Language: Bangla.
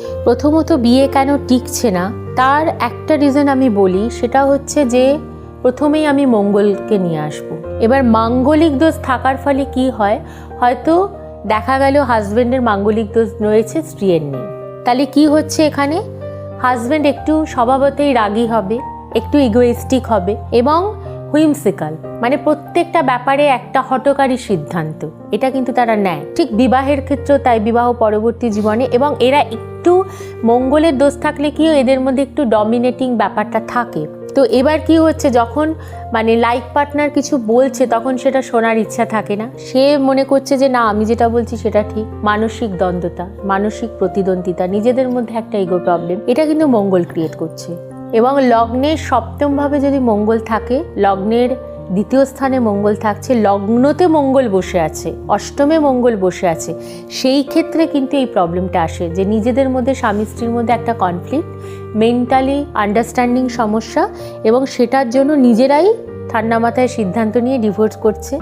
প্রথমত বিয়ে কেন টিকছে না, তার একটা রিজন আমি বলি, সেটা হচ্ছে যে প্রথমেই আমি মঙ্গলকে নিয়ে আসব। এবার মাঙ্গলিক দোষ থাকার ফলে কি হয়? হয়তো দেখা গেল হাজব্যান্ডের মাঙ্গলিক দোষ রয়েছে স্ত্রীর নেই তাহলে কি হচ্ছে এখানে? হাজব্যান্ড একটু স্বভাবতেই রাগী হবে, একটু ইগোয়েস্টিক হবে এবং হুইমসিকাল মানে প্রত্যেকটা ব্যাপারে একটা হটকারী সিদ্ধান্ত। এটা কিন্তু তারা নেয়। ঠিক বিবাহের ক্ষেত্রেও তাই বিবাহ পরবর্তী জীবনে এবং এরা একটু মঙ্গলের দোষ থাকলে কি এদের মধ্যে একটু ডমিনেটিং ব্যাপারটা থাকে। তো এবার কি হচ্ছে, যখন মানে লাইফ পার্টনার কিছু বলছে, তখন সেটা শোনার ইচ্ছা থাকে না। সে মনে করছে যে, না, আমি যেটা বলছি সেটা ঠিক। মানসিক দ্বন্দ্বতা, মানসিক প্রতিদ্বন্দ্বিতা, নিজেদের মধ্যে একটা ইগো প্রবলেম এটা কিন্তু মঙ্গল ক্রিয়েট করছে। এবং লগ্নের সপ্তমভাবে যদি মঙ্গল থাকে, লগ্নের দ্বিতীয় স্থানে মঙ্গল থাকছে, লগ্নতে মঙ্গল বসে আছে, অষ্টমে মঙ্গল বসে আছে, সেই ক্ষেত্রে কিন্তু এই প্রবলেমটা আসে যে নিজেদের মধ্যে, স্বামী স্ত্রীর মধ্যে একটা কনফ্লিক্ট মেন্টালি আন্ডারস্ট্যান্ডিং সমস্যা এবং সেটার জন্য নিজেরাই ঠান্ডা মাথায় সিদ্ধান্ত নিয়ে ডিভোর্স করছে।